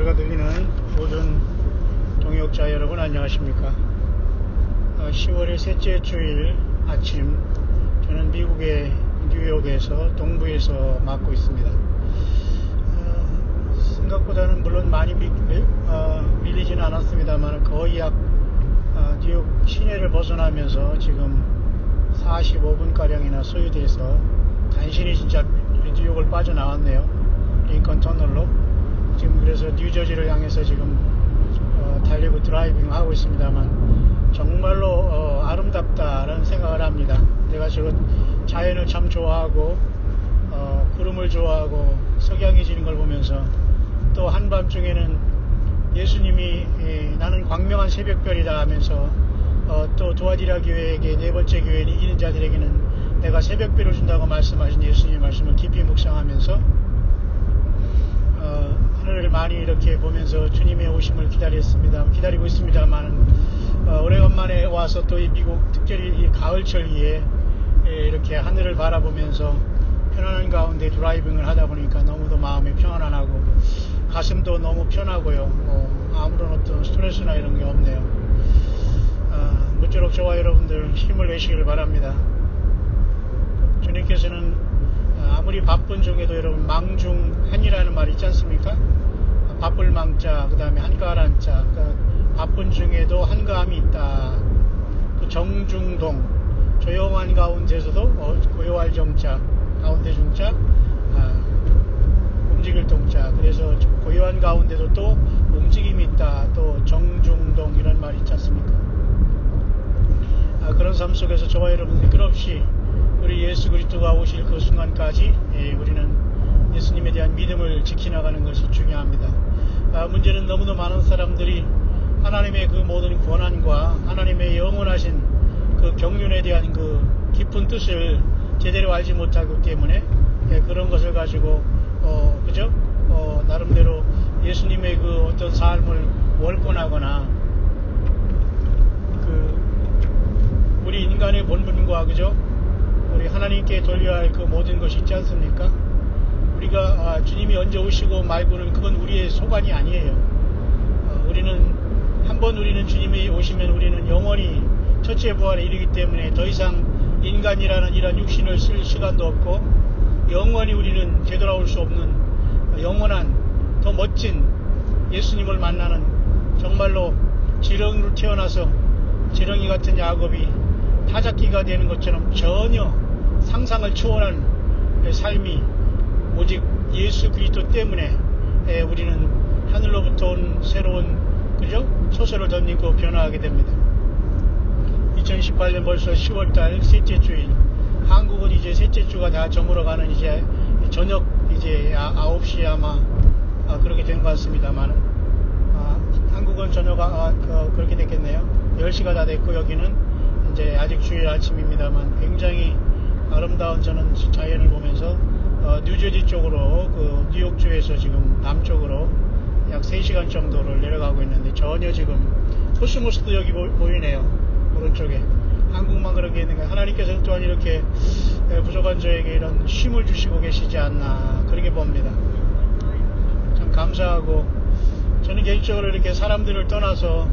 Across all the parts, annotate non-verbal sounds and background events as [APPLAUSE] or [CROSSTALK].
소리가 들리는 모든 동역자 여러분 안녕하십니까? 10월의 셋째 주일 아침 저는 미국의 뉴욕에서 동부에서 맡고 있습니다. 어, 생각보다는 물론 많이 밀, 어, 밀리지는 않았습니다만 거의 약 어, 뉴욕 시내를 벗어나면서 지금 45분가량이나 소요돼서 간신히 진짜 뉴욕을 빠져나왔네요. 링컨 터널로 지금 그래서 뉴저지를 향해서 지금 어, 달리고 드라이빙 하고 있습니다만 정말로 어, 아름답다라는 생각을 합니다. 내가 지금 자연을 참 좋아하고 어, 구름을 좋아하고 석양이 지는 걸 보면서 또 한밤중에는 예수님이 예, 나는 광명한 새벽별이다 하면서 어, 또 도와지라 교회에게 네 번째 교회인 이기는 자들에게는 내가 새벽별을 준다고 말씀하신 예수님의 말씀을 깊이 묵상하면서 어, 하늘을 많이 이렇게 보면서 주님의 오심을 기다렸습니다. 기다리고 있습니다만 어, 오래간만에 와서 또 이 미국 특별히 이 가을철기에 예, 이렇게 하늘을 바라보면서 편안한 가운데 드라이빙을 하다 보니까 너무도 마음이 평안하고 가슴도 너무 편하고요. 뭐 아무런 어떤 스트레스나 이런 게 없네요. 어, 무쪼록 저와 여러분들 힘을 내시기를 바랍니다. 주님께서는 아무리 바쁜 중에도 여러분 망중한이라는 말 있지 않습니까? 바쁠 망자, 그 다음에 한가한 자, 그러니까 바쁜 중에도 한가함이 있다. 또 정중동, 조용한 가운데서도 어, 고요할 정자, 가운데 중자, 아, 움직일 동자. 그래서 고요한 가운데도 또 움직임이 있다. 또 정중동 이런 말이 있지 않습니까? 아, 그런 삶 속에서 저와 여러분들이 끝없이 우리 예수 그리스도가 오실 그 순간까지 예, 우리는 예수님에 대한 믿음을 지켜나가는 것이 중요합니다. 아, 문제는 너무도 많은 사람들이 하나님의 그 모든 권한과 하나님의 영원하신 그 경륜에 대한 그 깊은 뜻을 제대로 알지 못하기 때문에 예, 그런 것을 가지고 어, 그죠? 어, 나름대로 예수님의 그 어떤 삶을 월권하거나 그 우리 인간의 본분과 그죠? 하나님께 돌려야 할 그 모든 것이 있지 않습니까? 우리가 아, 주님이 언제 오시고 말고는 그건 우리의 소관이 아니에요. 어, 우리는 한번 우리는 주님이 오시면 우리는 영원히 첫째 부활에 이르기 때문에 더 이상 인간이라는 이런 육신을 쓸 시간도 없고 영원히 우리는 되돌아올 수 없는 영원한 더 멋진 예수님을 만나는 정말로 지렁이로 태어나서 지렁이 같은 야곱이 타작기가 되는 것처럼 전혀 상상을 초월한 삶이 오직 예수 그리스도 때문에 우리는 하늘로부터 온 새로운 그죠 소설을 던지고 변화하게 됩니다. 2018년 벌써 10월달 셋째 주일 한국은 이제 셋째 주가 다 저물어가는 이제 저녁 이제 9시에 아마 아, 그렇게 된 것 같습니다만 아, 한국은 저녁 아, 그, 그렇게 됐겠네요. 10시가 다 됐고 여기는 이제 아직 주일 아침입니다만 굉장히 아름다운 저는 자연을 보면서 어, 뉴저지 쪽으로 그 뉴욕주에서 지금 남쪽으로 약 3시간 정도를 내려가고 있는데 전혀 지금 코스모스도 여기 보, 이네요. 오른쪽에. 한국만 그렇게 있는 가 하나님께서는 또한 이렇게 부족한 저에게 이런 쉼을 주시고 계시지 않나 그렇게 봅니다. 참 감사하고 저는 개인적으로 이렇게 사람들을 떠나서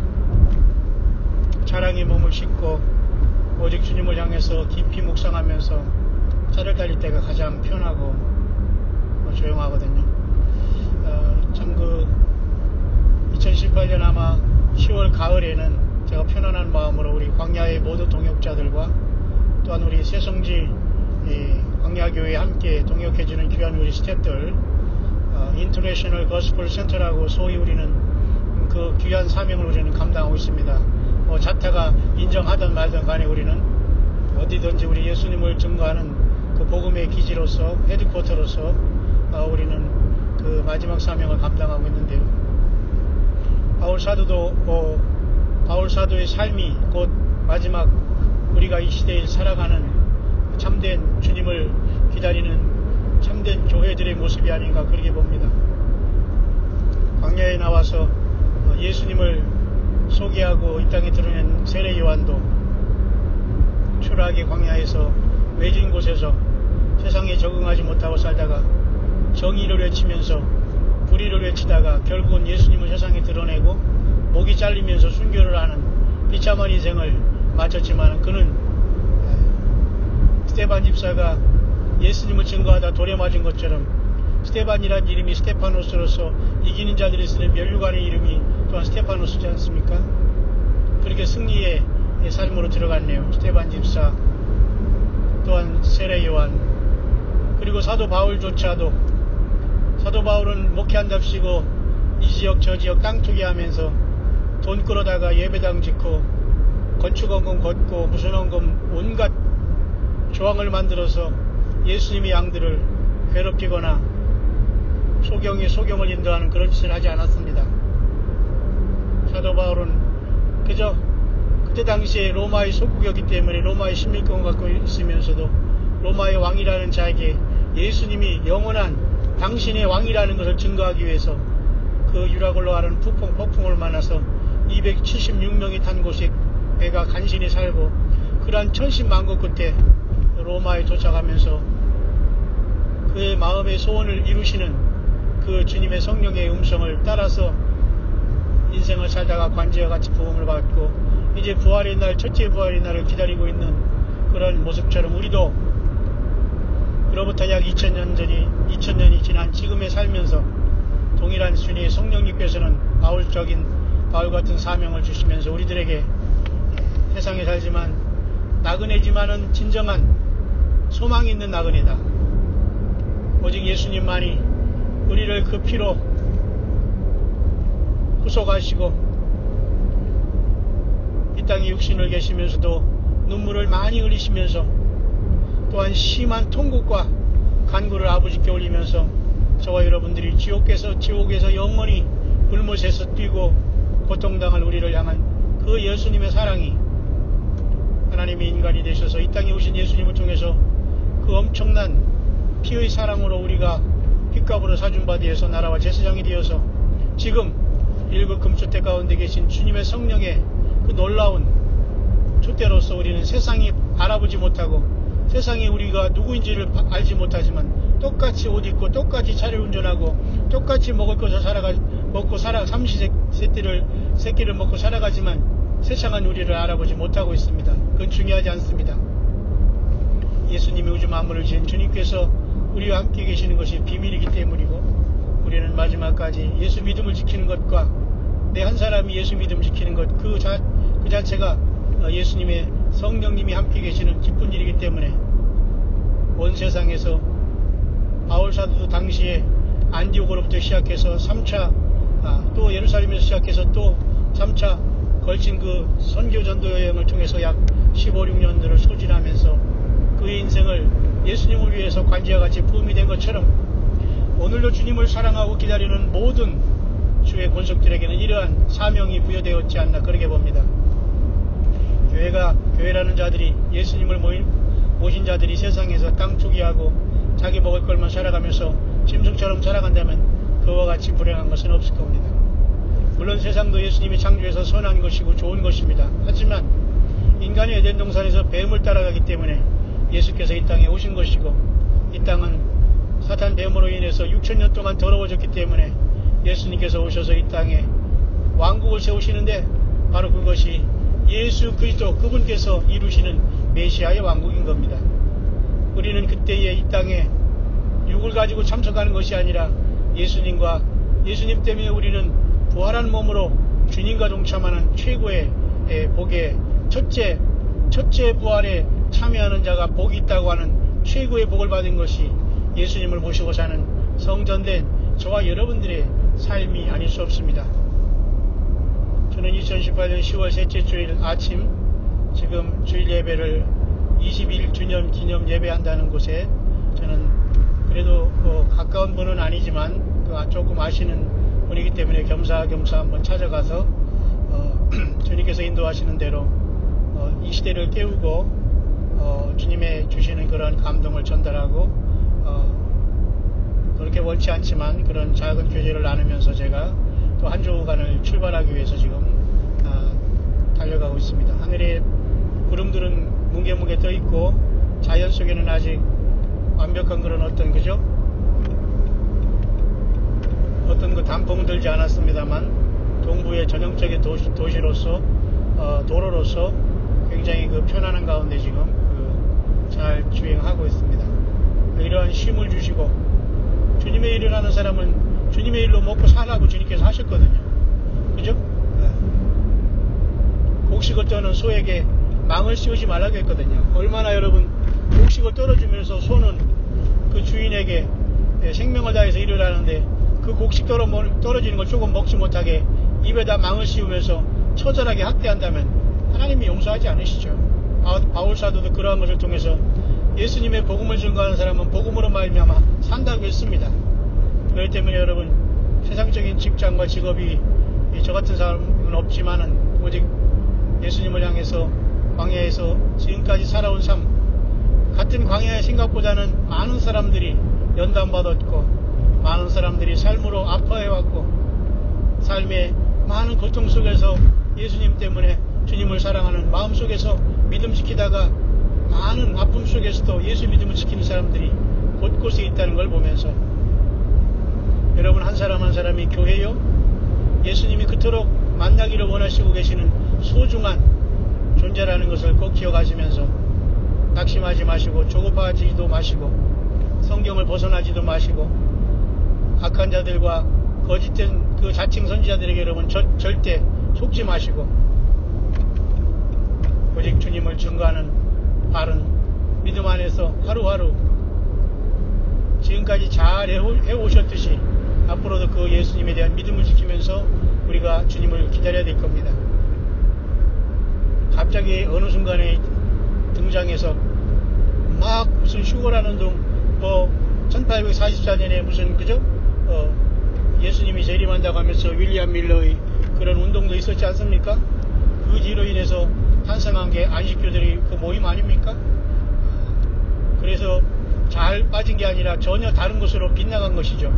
자랑의 몸을 싣고 오직 주님을 향해서 깊이 묵상하면서 차를 달릴 때가 가장 편하고 뭐 조용하거든요. 어, 참그 2018년 아마 10월 가을에는 제가 편안한 마음으로 우리 광야의 모든 동역자들과 또한 우리 새성지 광야교회에 함께 동역해주는 귀한 우리 스탭들 어, 인터내셔널 거스플 센터라고 소위 우리는 그 귀한 사명을 우리는 감당하고 있습니다. 뭐 자타가 인정하든 말든 간에 우리는 어디든지 우리 예수님을 증거하는 그 복음의 기지로서 헤드쿼터로서 어, 우리는 그 마지막 사명을 감당하고 있는데요. 바울 사도도 어, 바울 사도의 삶이 곧 마지막 우리가 이 시대에 살아가는 참된 주님을 기다리는 참된 교회들의 모습이 아닌가 그렇게 봅니다. 광야에 나와서 어, 예수님을 소개하고 이 땅에 드러낸 세례 요한도 추락의 광야에서 외진 곳에서 세상에 적응하지 못하고 살다가 정의를 외치면서 불의를 외치다가 결국은 예수님을 세상에 드러내고 목이 잘리면서 순교를 하는 비참한 인생을 마쳤지만 그는 스테반 집사가 예수님을 증거하다 돌에 맞은 것처럼 스테반이란 이름이 스테파노스로서 이기는 자들이 쓰는 멸류관의 이름이 또한 스테파노스지 않습니까? 그렇게 승리의 삶으로 들어갔네요. 스테반 집사 또한 세례 요한 그리고 사도 바울조차도 사도 바울은 목회한답시고 이 지역 저 지역 땅 투기하면서 돈 끌어다가 예배당 짓고 건축원금 걷고 무슨 원금 온갖 조항을 만들어서 예수님의 양들을 괴롭히거나 소경이 소경을 인도하는 그런 짓을 하지 않았습니다. 사도 바울은 그저 그때 당시에 로마의 소국이었기 때문에 로마의 신밀권을 갖고 있으면서도 로마의 왕이라는 자에게 예수님이 영원한 당신의 왕이라는 것을 증거하기 위해서 그 유라굴로 하는 폭풍, 폭풍을 만나서 276명이 탄 곳에 배가 간신히 살고 그러한 천신만고 끝에 로마에 도착하면서 그의 마음의 소원을 이루시는 그 주님의 성령의 음성을 따라서 인생을 살다가 관제와 같이 부흥을 받고 이제 부활의 날 첫째 부활의 날을 기다리고 있는 그런 모습처럼 우리도 그로부터 약 2000년 전이 2000년이 지난 지금에 살면서 동일한 순위의 성령님께서는 바울적인 바울 같은 사명을 주시면서 우리들에게 세상에 살지만 나그네지만은 진정한 소망이 있는 나그네다. 오직 예수님만이 우리를 그 피로 구속하시고 이 땅에 육신을 계시면서도 눈물을 많이 흘리시면서 또한 심한 통곡과 간구를 아버지께 올리면서 저와 여러분들이 지옥에서 지옥에서 영원히 불못에서 뛰고 고통당할 우리를 향한 그 예수님의 사랑이 하나님의 인간이 되셔서 이 땅에 오신 예수님을 통해서 그 엄청난 피의 사랑으로 우리가 핏값으로 사준 바 되어서 나라와 제사장이 되어서 지금 일곱 금초대 가운데 계신 주님의 성령의 그 놀라운 촛대로서 우리는 세상이 알아보지 못하고 세상에 우리가 누구인지를 알지 못하지만 똑같이 옷 입고 똑같이 차를 운전하고 똑같이 먹을 것을 살아가 먹고 살아 삼시 세끼를 새끼를 먹고 살아가지만 세상은 우리를 알아보지 못하고 있습니다. 그건 중요하지 않습니다. 예수님이 우주 만물을 지은 주님께서 우리와 함께 계시는 것이 비밀이기 때문이고 우리는 마지막까지 예수 믿음을 지키는 것과 내 한 사람이 예수 믿음 지키는 것 그 자, 그 자체가 예수님의 성령님이 함께 계시는 기쁜 일이기 때문에 온 세상에서 바울 사도도 당시에 안디오고로부터 시작해서 3차 아, 또 예루살렘에서 시작해서 또 3차 걸친 그 선교 전도 여행을 통해서 약 15, 16년들을 소진하면서 그의 인생을 예수님을 위해서 관지와 같이 부음이 된 것처럼 오늘도 주님을 사랑하고 기다리는 모든 주의 권속들에게는 이러한 사명이 부여되었지 않나 그렇게 봅니다. 교회가 교회라는 자들이 예수님을 모인, 모신 자들이 세상에서 땅 투기하고 자기 먹을 걸만 살아가면서 짐승처럼 살아간다면 그와 같이 불행한 것은 없을 겁니다. 물론 세상도 예수님이 창조해서 선한 것이고 좋은 것입니다. 하지만 인간이 에덴 동산에서 뱀을 따라가기 때문에 예수께서 이 땅에 오신 것이고 이 땅은 사탄 뱀으로 인해서 6천년 동안 더러워졌기 때문에 예수님께서 오셔서 이 땅에 왕국을 세우시는데 바로 그것이 예수 그리스도 그분께서 이루시는 메시아의 왕국인 겁니다. 우리는 그때에 이 땅에 육을 가지고 참석하는 것이 아니라 예수님과 예수님 때문에 우리는 부활한 몸으로 주님과 동참하는 최고의 복의 첫째 첫째 부활에 참여하는 자가 복이 있다고 하는 최고의 복을 받은 것이 예수님을 모시고 사는 성전된 저와 여러분들의 삶이 아닐 수 없습니다. 저는 2018년 10월 셋째 주일 아침 지금 주일 예배를 21 주년 기념 예배한다는 곳에 저는 그래도 뭐 가까운 분은 아니지만 그 조금 아시는 분이기 때문에 겸사겸사 한번 찾아가서 어, [CLEARS THROAT] 주님께서 인도하시는 대로 어, 이 시대를 깨우고 어, 주님의 주시는 그런 감동을 전달하고 원치 않지만 그런 작은 교제를 나누면서 제가 또 한 주간을 출발하기 위해서 지금 달려가고 있습니다. 하늘에 구름들은 뭉게뭉게 떠 있고 자연 속에는 아직 완벽한 그런 어떤 그죠? 어떤 단풍 들지 않았습니다만 동부의 전형적인 도시, 도시로서 어, 도로로서 굉장히 그 편안한 가운데 지금 그 잘 주행하고 있습니다. 이러한 쉼을 주시고 주님의 일을 하는 사람은 주님의 일로 먹고 살라고 주님께서 하셨거든요. 그죠? 네. 곡식을 떠는 소에게 망을 씌우지 말라고 했거든요. 얼마나 여러분 곡식을 떨어주면서 소는 그 주인에게 예, 생명을 다해서 일을 하는데 그 곡식 떨어, 떨어지는 걸 조금 먹지 못하게 입에다 망을 씌우면서 처절하게 학대한다면 하나님이 용서하지 않으시죠. 바울 사도도 그러한 것을 통해서 예수님의 복음을 증거하는 사람은 복음으로 말미암아 산다고 했습니다. 그렇기 때문에 여러분 세상적인 직장과 직업이 저 같은 사람은 없지만은 오직 예수님을 향해서 광야에서 지금까지 살아온 삶 같은 광야의 생각보다는 많은 사람들이 연단받았고 많은 사람들이 삶으로 아파해왔고 삶의 많은 고통 속에서 예수님 때문에 주님을 사랑하는 마음 속에서 믿음 지키다가 많은 아픔 속에서도 예수 믿음을 지키는 사람들이 곳곳에 있다는 걸 보면서 여러분 한 사람 한 사람이 교회요 예수님이 그토록 만나기를 원하시고 계시는 소중한 존재라는 것을 꼭 기억하시면서 낙심하지 마시고 조급하지도 마시고 성경을 벗어나지도 마시고 악한 자들과 거짓된 그 자칭 선지자들에게 여러분 저, 절대 속지 마시고 오직 주님을 증거하는 바른 믿음 안에서 하루하루 지금까지 잘 해오셨듯이 앞으로도 그 예수님에 대한 믿음을 지키면서 우리가 주님을 기다려야 될 겁니다. 갑자기 어느 순간에 등장해서 막 무슨 휴거라는 둥뭐 1844년에 무슨 그죠? 어, 예수님이 재림한다고 하면서 윌리엄 밀러의 그런 운동도 있었지 않습니까? 그 뒤로 인해서 탄생한 게 안식교들이 그 모임 아닙니까? 그래서 잘 빠진 게 아니라 전혀 다른 것으로 빗나간 것이죠.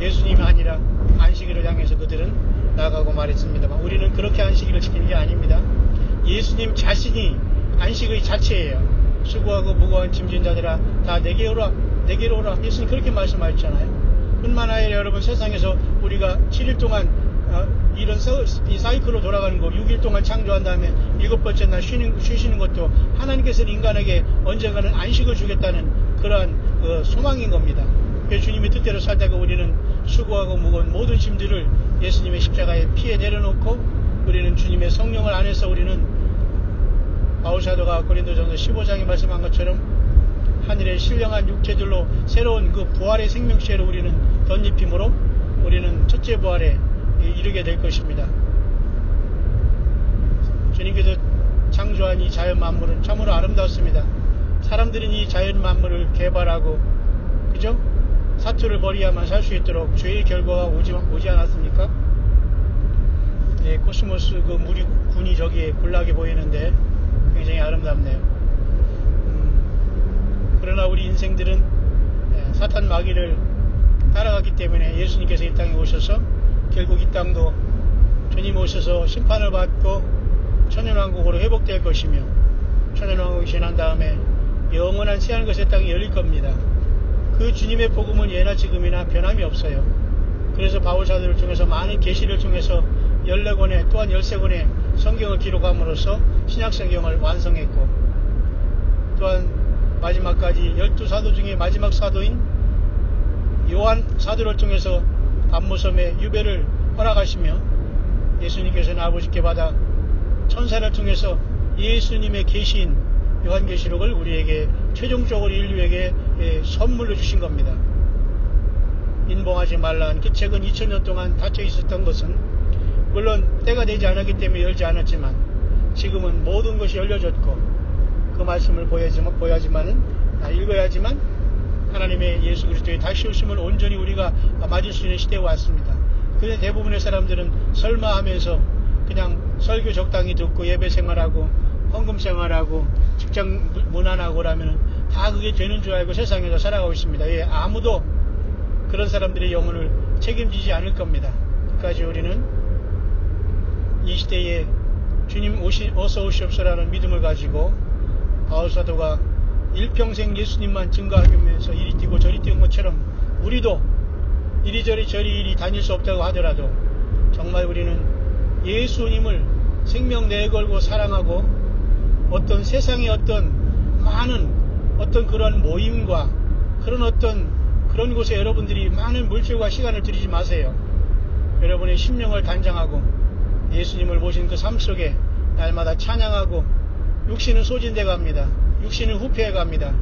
예수님이 아니라 안식일을 향해서 그들은 나가고 말했습니다만 우리는 그렇게 안식일을 지키는 게 아닙니다. 예수님 자신이 안식의 자체예요. 수고하고 무거운 짐진 자들아 다 내게 오라 내게로 오라 예수님 그렇게 말씀하셨잖아요. 뿐만 아니라 여러분 세상에서 우리가 7일 동안 어, 이런 이 사이클로 돌아가는 거 6일 동안 창조한 다음에 일곱 번째 날 쉬는, 쉬시는 것도 하나님께서는 인간에게 언젠가는 안식을 주겠다는 그러한 그 소망인 겁니다. 그래서 주님의 뜻대로 살다가 우리는 수고하고 무거운 모든 짐들을 예수님의 십자가에 피해 내려놓고 우리는 주님의 성령을 안에서 우리는 바울사도가 고린도전서 15장에 말씀한 것처럼 하늘의 신령한 육체들로 새로운 그 부활의 생명체를 우리는 덧입힘으로 우리는 첫째 부활에 이르게 될 것입니다. 주님께서 창조한 이 자연 만물은 참으로 아름답습니다. 사람들은 이 자연 만물을 개발하고 그죠? 사투를 벌이야만 살 수 있도록 죄의 결과가 오지, 오지 않았습니까? 네, 코스모스 그 물이 군이 저기에 굴락해 보이는데 굉장히 아름답네요. 음, 그러나 우리 인생들은 네, 사탄 마귀를 따라갔기 때문에 예수님께서 이 땅에 오셔서 결국 이 땅도 주님 오셔서 심판을 받고 천연왕국으로 회복될 것이며 천연왕국이 지난 다음에 영원한 새하늘 것의 땅이 열릴 겁니다. 그 주님의 복음은 예나 지금이나 변함이 없어요. 그래서 바울사들을 통해서 많은 계시를 통해서 14권의 또한 13권의 성경을 기록함으로써 신약성경을 완성했고 또한 마지막까지 12사도 중에 마지막 사도인 요한 사도를 통해서 안무섬의 유배를 허락하시며 예수님께서는 아버지께 받아 천사를 통해서 예수님의 계신 요한계시록을 우리에게 최종적으로 인류에게 예, 선물로 주신 겁니다. 인봉하지 말라는 그 책은 2000년 동안 닫혀 있었던 것은 물론 때가 되지 않았기 때문에 열지 않았지만 지금은 모든 것이 열려졌고 그 말씀을 보여야지만, 보여야지만은 아, 읽어야지만 하나님의 예수 그리스도의 다시 오심을 온전히 우리가 맞을 수 있는 시대에 왔습니다. 그런데 대부분의 사람들은 설마 하면서 그냥 설교 적당히 듣고 예배 생활하고 헌금 생활하고 직장 무난하고 라면 다 그게 되는 줄 알고 세상에서 살아가고 있습니다. 예, 아무도 그런 사람들의 영혼을 책임지지 않을 겁니다. 끝까지 우리는 이 시대에 주님 오시, 어서 오시옵소라는 믿음을 가지고 바울사도가 일평생 예수님만 위해서 이리 뛰고 저리 뛰는 것처럼 우리도 이리저리 저리 이리 다닐 수 없다고 하더라도 정말 우리는 예수님을 생명 내걸고 사랑하고 어떤 세상의 어떤 많은 어떤 그런 모임과 그런 어떤 그런 곳에 여러분들이 많은 물질과 시간을 들이지 마세요. 여러분의 심령을 단장하고 예수님을 모신 그 삶 속에 날마다 찬양하고 육신은 소진돼 갑니다. 육신은 후패해 갑니다.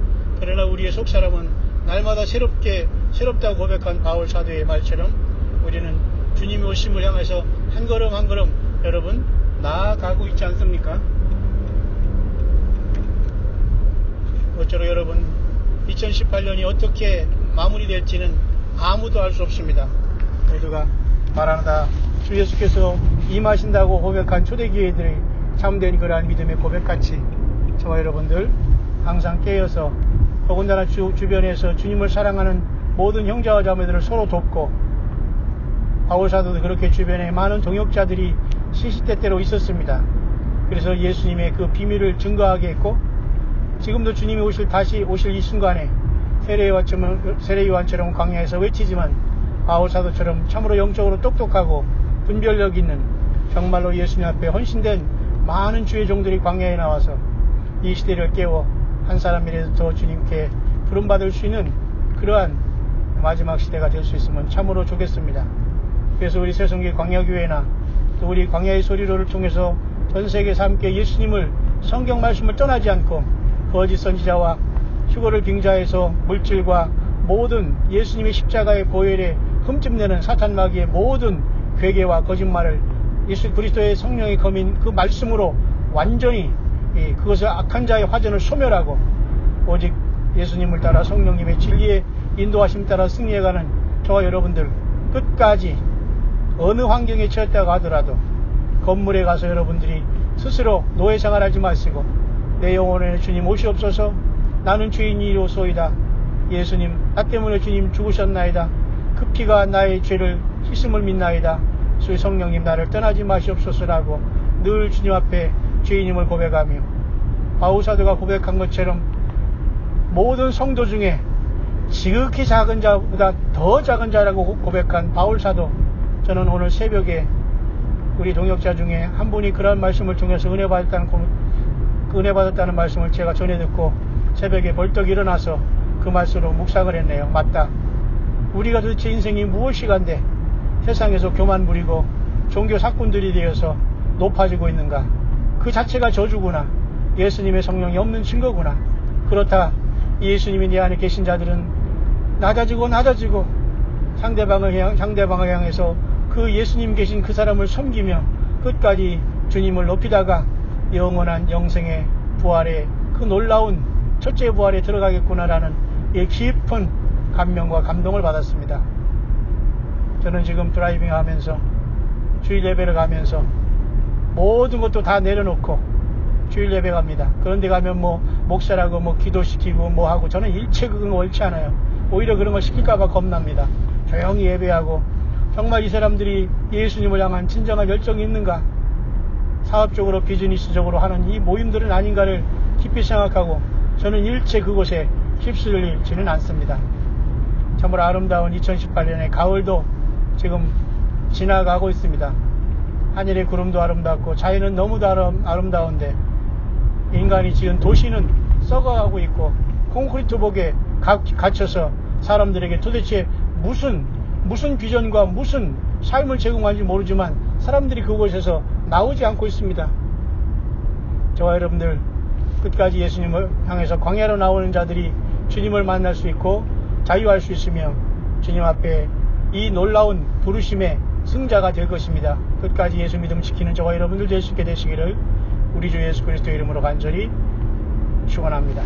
그러나 우리의 속사람은 날마다 새롭게 새롭다고 고백한 바울 사도의 말처럼 우리는 주님이 오심을 향해서 한 걸음 한 걸음 여러분 나아가고 있지 않습니까? 어쩌로 여러분 2018년이 어떻게 마무리될지는 아무도 알 수 없습니다. 모두가 바라다 주 예수께서 임하신다고 고백한 초대교회들의 참된 그러한 믿음의 고백같이 저와 여러분들 항상 깨어서 더군다나 주, 주변에서 주님을 사랑하는 모든 형제와 자매들을 서로 돕고 바울사도도 그렇게 주변에 많은 동역자들이 시시때때로 있었습니다. 그래서 예수님의 그 비밀을 증거하게 했고 지금도 주님이 오실 다시 오실 이 순간에 세례요한처럼, 세례요한처럼 광야에서 외치지만 바울사도처럼 참으로 영적으로 똑똑하고 분별력 있는 정말로 예수님 앞에 헌신된 많은 주의 종들이 광야에 나와서 이 시대를 깨워 한 사람이라도 더 주님께 부름받을 수 있는 그러한 마지막 시대가 될 수 있으면 참으로 좋겠습니다. 그래서 우리 새송기 광야교회나 또 우리 광야의 소리로를 통해서 전 세계에서 함께 예수님을 성경 말씀을 떠나지 않고 거짓 선지자와 휴거를 빙자해서 물질과 모든 예수님의 십자가의 보혈에 흠집내는 사탄 마귀의 모든 괴계와 거짓말을 예수 그리스도의 성령이 거민 그 말씀으로 완전히 그것을 악한 자의 화전을 소멸하고 오직 예수님을 따라 성령님의 진리의 인도하심 따라 승리해가는 저와 여러분들 끝까지 어느 환경에 처했다고 하더라도 건물에 가서 여러분들이 스스로 노예 생활하지 마시고 내 영혼에 주님 오시옵소서. 나는 주인이로소이다. 예수님 나 때문에 주님 죽으셨나이다. 그 피가 나의 죄를 씻음을 믿나이다. 주 성령님 나를 떠나지 마시옵소서라고 늘 주님 앞에 죄인임을 고백하며 바우사도가 고백한 것처럼 모든 성도 중에 지극히 작은 자보다 더 작은 자라고 고백한 바울사도 저는 오늘 새벽에 우리 동역자 중에 한 분이 그런 말씀을 통해서 은혜 받았다는 은혜 받았다는 말씀을 제가 전해 듣고 새벽에 벌떡 일어나서 그 말씀으로 묵상을 했네요. 맞다. 우리가 도대체 인생이 무엇이간데 세상에서 교만 부리고 종교 사꾼들이 되어서 높아지고 있는가? 그 자체가 저주구나. 예수님의 성령이 없는 증거구나. 그렇다. 예수님이 내 안에 계신 자들은 낮아지고 낮아지고 상대방을 향, 상대방을 향해서 그 예수님 계신 그 사람을 섬기며 끝까지 주님을 높이다가 영원한 영생의 부활에 그 놀라운 첫째 부활에 들어가겠구나라는 이 깊은 감명과 감동을 받았습니다. 저는 지금 드라이빙 하면서 주일 예배를 가면서 모든 것도 다 내려놓고 주일 예배 갑니다. 그런데 가면 뭐 목사라고 뭐 기도시키고 뭐 하고 저는 일체 그건 옳지 않아요. 오히려 그런 걸 시킬까봐 겁납니다. 조용히 예배하고 정말 이 사람들이 예수님을 향한 진정한 열정이 있는가? 사업적으로 비즈니스적으로 하는 이 모임들은 아닌가를 깊이 생각하고 저는 일체 그곳에 휩쓸리지는 않습니다. 정말 아름다운 2018년의 가을도 지금 지나가고 있습니다. 하늘의 구름도 아름답고 자연은 너무도 아름다운데 인간이 지은 도시는 썩어가고 있고 콘크리트 복에 갇혀서 사람들에게 도대체 무슨 무슨 비전과 무슨 삶을 제공하는지 모르지만 사람들이 그곳에서 나오지 않고 있습니다. 저와 여러분들 끝까지 예수님을 향해서 광야로 나오는 자들이 주님을 만날 수 있고 자유할 수 있으며 주님 앞에 이 놀라운 부르심의 승자가 될 것입니다. 끝까지 예수 믿음 지키는 저와 여러분들 될 수 있게 되시기를 우리 주 예수 그리스도 이름으로 간절히 축원합니다.